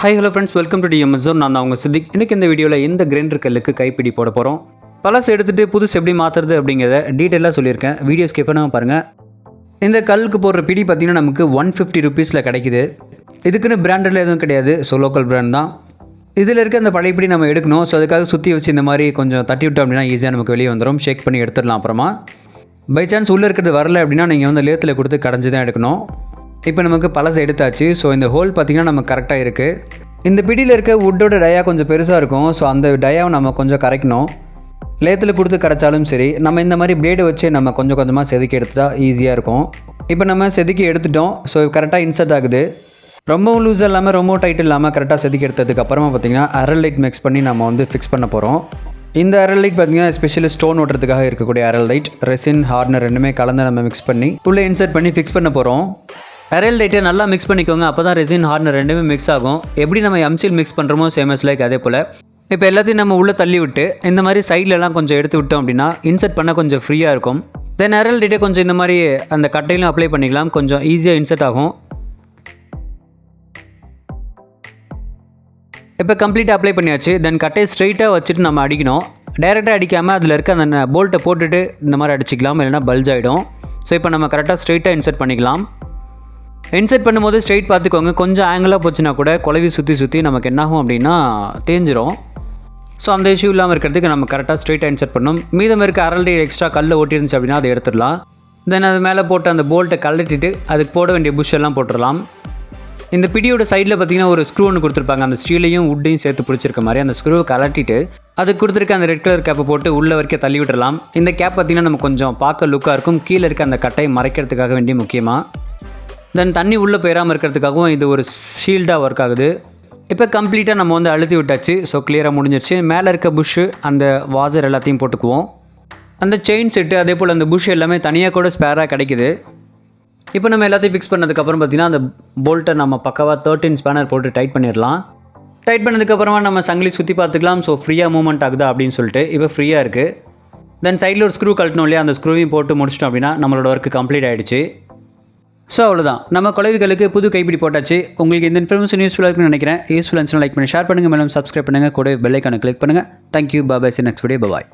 Hi hello friends welcome to டிஎம்எஸ்ஸோன் நான் அவங்க சித்திக் இன்றைக்கி இந்த வீடியோவில் இந்த கிரைண்டர் கல்லுக்கு கைப்பிடி போட போகிறோம் பழசு எடுத்துகிட்டு புதுசு எப்படி மாற்றுறது அப்படிங்கிறத டீட்டெயிலாக சொல்லியிருக்கேன். வீடியோ ஸ்கிப் பண்ணாமல் பாருங்கள் இந்த கல்லுக்கு போடுற பிடி பார்த்திங்கன்னா நமக்கு ஒன் ஃபிஃப்டி ருபீஸில் கிடைக்குது. இதுக்குன்னு பிராண்டடில் எதுவும் கிடையாது. ஸோ லோக்கல் பிராண்ட் தான். இதில் இருக்க அந்த பழைய பிடி நம்ம எடுக்கணும். ஸோ அதுக்காக சுற்றி வச்சு இந்த மாதிரி கொஞ்சம் தட்டி விட்டோம் அப்படின்னா ஈஸியாக நமக்கு வெளியே வந்துடும் ஷேக் பண்ணி எடுத்துடலாம் அப்புறமா. பை சான்ஸ் உள்ளே இருக்கிறது வரல அப்படின்னா நீங்கள் வந்து லேத்தில் கொடுத்து கடைஞ்சி தான் எடுக்கணும். இப்போ நமக்கு பழசை எடுத்தாச்சு. ஸோ இந்த ஹோல் பார்த்திங்கன்னா நமக்கு கரெக்டாக இருக்குது இந்த பிடியில் இருக்க வுட்டோட டயா கொஞ்சம் பெருசாக இருக்கும். ஸோ அந்த டயாவை நம்ம கொஞ்சம் கரைக்கணும். லேத்தில் கொடுத்து கரைச்சாலும் சரி நம்ம இந்த மாதிரி பிளேடு வச்சு நம்ம கொஞ்சம் கொஞ்சமாக செதுக்கி எடுத்துட்டா ஈஸியாக இருக்கும். இப்போ நம்ம செதுக்கி எடுத்துட்டோம். ஸோ கரெக்டாக இன்சர்ட் ஆகுது. ரொம்பவும் லூஸ் இல்லாமல் ரொம்ப டைட் இல்லாமல் கரெக்டாக செதுக்கி எடுத்ததுக்கு அப்புறமா பார்த்தீங்கன்னா அரல் லைட் மிக்ஸ் பண்ணி நம்ம வந்து ஃபிக்ஸ் பண்ண போகிறோம் இந்த அரல் லைட் பார்த்தீங்கன்னா ஸ்பெஷலி ஸ்டோன் ஓட்டுறதுக்காக இருக்கக்கூடிய அரல் லைட் ரெசின் ஹார்னர் ரெண்டுமே கலந்து நம்ம மிக்ஸ் பண்ணி உள்ளே இன்சர்ட் பண்ணி ஃபிக்ஸ் பண்ண போகிறோம் அரல் டேட்டை நல்லா மிக்ஸ் பண்ணிக்கோங்க. அப்போ தான் ரெசின் ஹார்னர் ரெண்டுமே மிக்ஸ் ஆகும். எப்படி நம்ம எம்சில் மிக்ஸ் பண்ணுறோமோ சேமஸ் லைக் அதே போல். இப்போ எல்லாத்தையும் நம்ம உள்ளே தள்ளி விட்டு இந்த மாதிரி சைட்லலாம் கொஞ்சம் எடுத்து விட்டோம் அப்படின்னா இன்சர்ட் பண்ண கொஞ்சம் ஃப்ரீயாக இருக்கும். தென் அரல் லைட்டை கொஞ்சம் இந்த மாதிரி அந்த கட்டையிலும் அப்ளை பண்ணிக்கலாம். கொஞ்சம் ஈஸியாக இன்சர்ட் ஆகும். இப்போ கம்ப்ளீட்டாக அப்ளை பண்ணியாச்சு. தென் கட்டையை ஸ்ட்ரைட்டாக வச்சுட்டு நம்ம அடிக்கணும். டைரெக்டாக அடிக்காமல் அதில் இருக்க அந்த போல்ட்டை போட்டுட்டு இந்த மாதிரி அடிச்சிக்கலாம். இல்லைனா பல்ஜ் ஆகிடும் ஸோ இப்போ நம்ம கரெக்டாக ஸ்ட்ரைட்டாக இன்சர்ட் பண்ணிக்கலாம். இன்செட் பண்ணும்போது ஸ்ட்ரைட் பார்த்துக்கோங்க. கொஞ்சம் ஆங்கிளாக போச்சுன்னா கூட குழவி சுற்றி சுற்றி நமக்கு என்னாகும் அப்படின்னா தேஞ்சிரும். ஸோ அந்த இஷ்யூ இல்லாமல் இருக்கிறதுக்கு நம்ம கரெக்டாக ஸ்ட்ரைட்டாக இன்செட் பண்ணணும். மீதம் இருக்க அரல்டி எக்ஸ்ட்ரா கல்லில் ஓட்டிருந்துச்சு அப்படின்னா அதை எடுத்துடலாம். தென் அது மேலே போட்டு அந்த போல்ட்டை கழட்டிட்டு அதுக்கு போட வேண்டிய புஷ் எல்லாம் போட்டுடலாம். இந்த பிடியோட சைடில் பார்த்தீங்கன்னா ஒரு ஸ்க்ரூ ஒன்று கொடுத்துருப்பாங்க. அந்த ஸ்டீலையும் உட்டையும் சேர்த்து பிடிச்சிருக்க மாதிரி அந்த ஸ்க்ரூவை கலட்டிட்டு அதுக்கு கொடுத்துருக்க அந்த ரெட் கலர் கேப்பை போட்டு உள்ள வரைக்கும் தள்ளி விட்டுடலாம். இந்த கேப் பார்த்தீங்கன்னா நம்ம கொஞ்சம் பார்க்க லுக்காக இருக்கும். கீழே இருக்க அந்த கட்டையை மறைக்கிறதுக்காக வேண்டிய முக்கியமாக தென் தண்ணி உள்ளே போயிடாமல் இருக்கிறதுக்காகவும் இது ஒரு ஷீல்டாக ஒர்க் ஆகுது. இப்போ கம்ப்ளீட்டாக நம்ம வந்து அழுத்தி விட்டாச்சு. ஸோ கிளியராக முடிஞ்சிருச்சு. மேலே இருக்க புஷ்ஷு அந்த வாசர் எல்லாத்தையும் போட்டுக்குவோம். அந்த செயின் செட்டு அதே போல் அந்த புஷ் எல்லாமே தனியாக கூட ஸ்பேராக கிடைக்குது. இப்போ நம்ம எல்லாத்தையும் ஃபிக்ஸ் பண்ணதுக்கப்புறம் பார்த்தீங்கன்னா அந்த போல்ட்டை நம்ம பக்கவாக தேர்ட்டின் ஸ்பேனர் போட்டு டைட் பண்ணிடலாம். டைட் பண்ணதுக்கப்புறமா நம்ம சங்கிலி சுற்றி பார்த்துக்கலாம். ஸோ ஃப்ரீயாக மூவ்மெண்ட் ஆகுதா அப்படின்னு சொல்லிட்டு இப்போ ஃப்ரீயாக இருக்குது தென் சைடில் ஒரு ஸ்க்ரூ கழட்டணும் இல்லையா? அந்த ஸ்க்ரூவையும் போட்டு முடிச்சிட்டோம் அப்படின்னா நம்மளோட ஒர்க்கு கம்ப்ளீட் ஆகிடுச்சு ஸோ அவ்வளோதான் நம்ம குழவிகளுக்கு புது கைப்பிடி போட்டாச்சு. உங்களுக்கு இந்த இன்ஃபர்மேஷன் யூஸ்ஃபுல்லாக இருக்குன்னு நினைக்கிறேன். யூஸ்ஃபுல் லைக் பண்ணி ஷேர் பண்ணுங்கள் மேலும் சப்ஸ்கிரைப் பண்ணுங்கள் கூட பெல்லைக்கான கிளிக் பண்ணுங்கள் thank you bye bye see next video bye